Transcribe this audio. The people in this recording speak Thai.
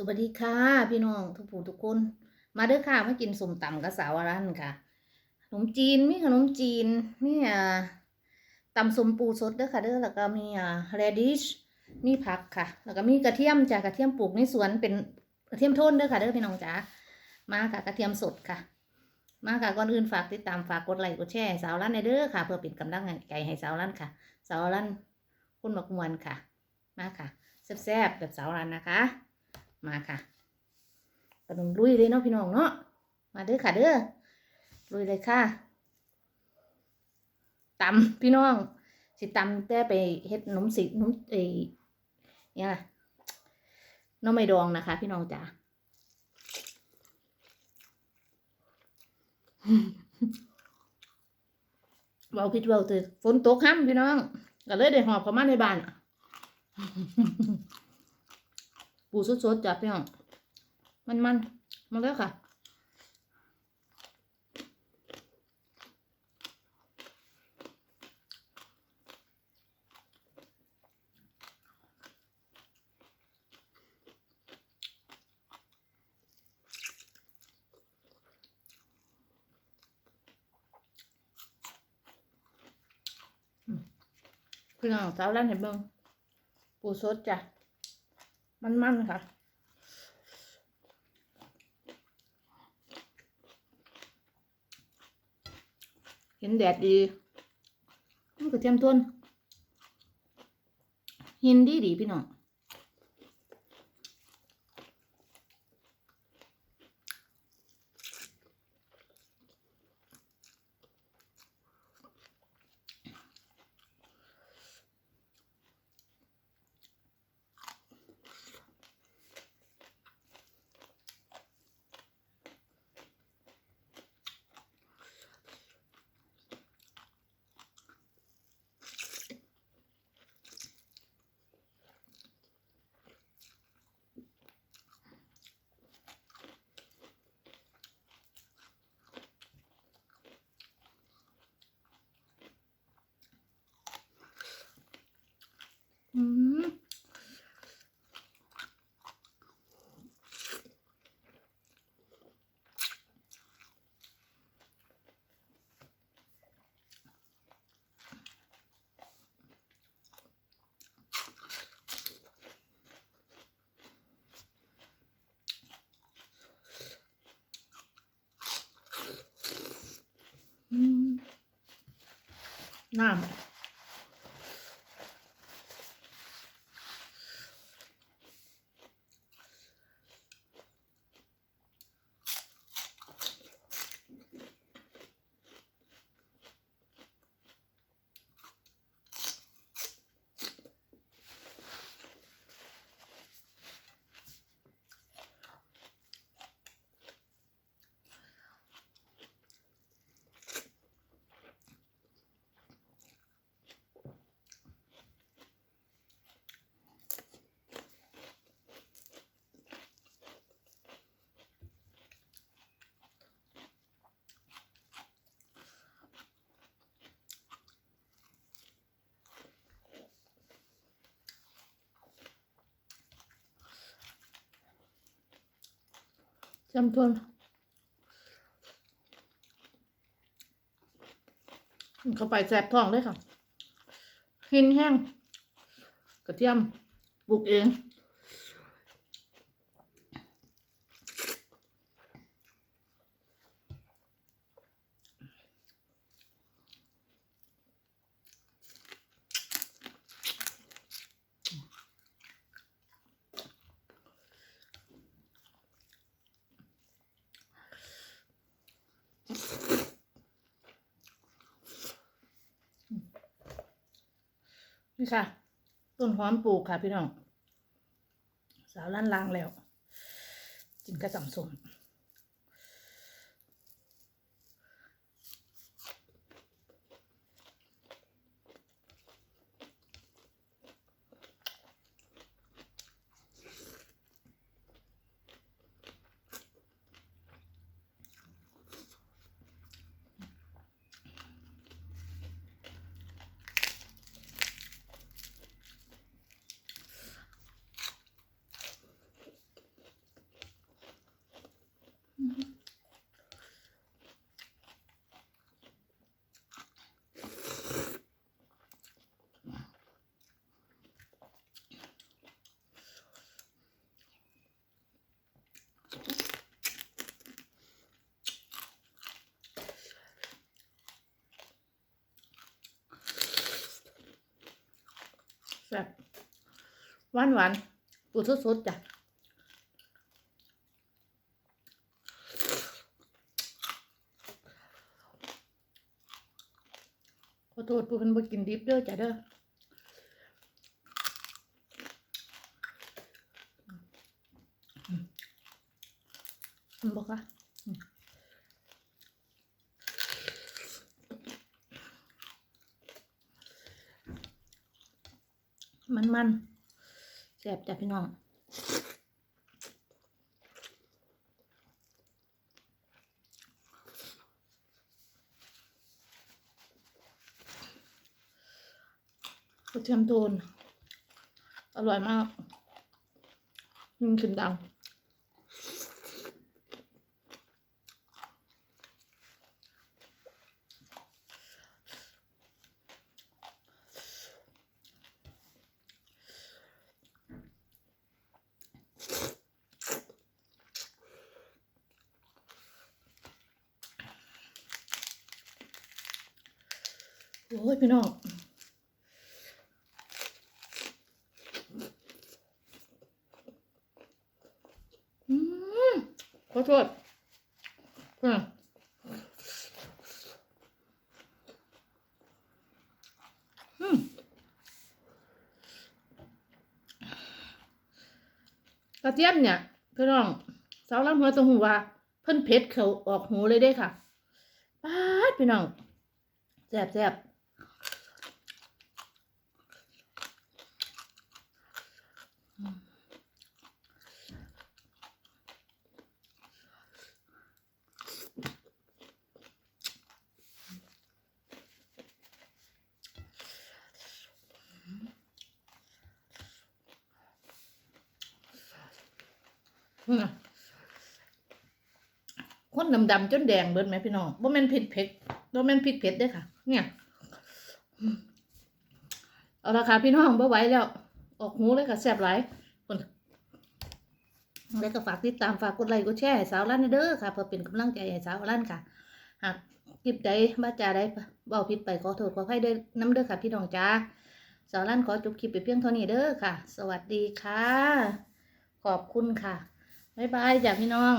สวัสดีค่ะ พี่น้องทุกผู้ทุกคน มาเด้อค่ะมากินสมตำกับสาวรันค่ะ ขนมจีนมีขนมจีนมีอ่าตำสมปูสดเด้อค่ะเด้อแล้วก็มีอ่า radish มีผักค่ะ แล้วก็มีกระเทียมจ้ะกระเทียมปลูกในสวนเป็นกระเทียมโทนเด้อค่ะเด้อพี่น้องจ๋ามาค่ะกระเทียมสดค่ะ มาค่ะก่อนอื่นฝากติดตามฝากกดไลค์กดแชร์สาวรันในเด้อค่ะ เพื่อเป็นกำลังใจให้สาวรันค่ะ สาวรันคุณบักมวนค่ะ มาค่ะแซ่บๆแบบสาวรันนะคะ มาค่ะกระดงลุยเลยเนาะพี่น้องเนาะมาเด้อค่ะเด้อลุยเลยค่ะตำพี่น้องสิตำแต่ไปเฮ็ดนมสินมเอ้ยเนี่ยน้องไม่ดองนะคะ พี่น้องจ๋าเบาพิดเบาตื่นฝนตกห้ำพี่น้องก็เลยได้หอบเข้ามาในบ้าน ปูสดๆจ้ะพี่น้องมันมันๆมาแล้วค่ะพี่น้องสาวร้านเห็นเบิ่งปูสดจ้ะ มันมันๆค่ะเห็นแดดดีมันกระเทียมต้นหินดีดีพี่น้อง อืมอืม น้ำ จำทวนเข้าไปแสบท้องเลยค่ะหินแห้งกระเทียมปลูกเอง นี่ค่ะ ต้นหอมปลูกค่ะพี่น้อง สาวล้านลางแล้ว จินกระสัมสม แซ่บหวานหวานปูสดๆจ้ะ อโทษปูเป็นบ่กินดิบเด้อจ้ะเด้อบอกค่ะมันมันๆแซ่บจ้ะพี่น้อง กระเทียมโทน อร่อยมากยิ่งขึ้นดังโอ้ยพี่น้อง อืมขอ โทษอะอืมกระเทียมเนี่ยพี่น้องสาวลำหัวตรงหูว่า เพิ่นเผ็ดเขาออกหูเลยเด้ค่ะป้าดพี่น้องแซ่บแซ่บ คนดำๆจนแดงเบิดไหมพี่น้องบ่แม่นเผ็ดเผ็ดบ่แม่นพริกเผ็ดด้อค่ะ เนี่ย เอาละค่ะพี่น้องบ่ไหวแล้ว ออกหูเลยค่ะแซ่บหลายคนแล้วก็ฝากติดตามฝากกดไลค์กดแชร์ให้สาวร้านเด้อค่ะ เพื่อเป็นกำลังใจให้สาวร้านค่ะหากคลิปใดบ้าจาใดเบาผิดไปขอโทษขออภัยด้อน้ำเด้อค่ะพี่น้องจ้าสาวร้านขอจบคลิปไปเพียงเท่านี้เด้อค่ะ สวัสดีค่ะ ขอบคุณค่ะ บ๊ายบายจ้ะพี่น้อง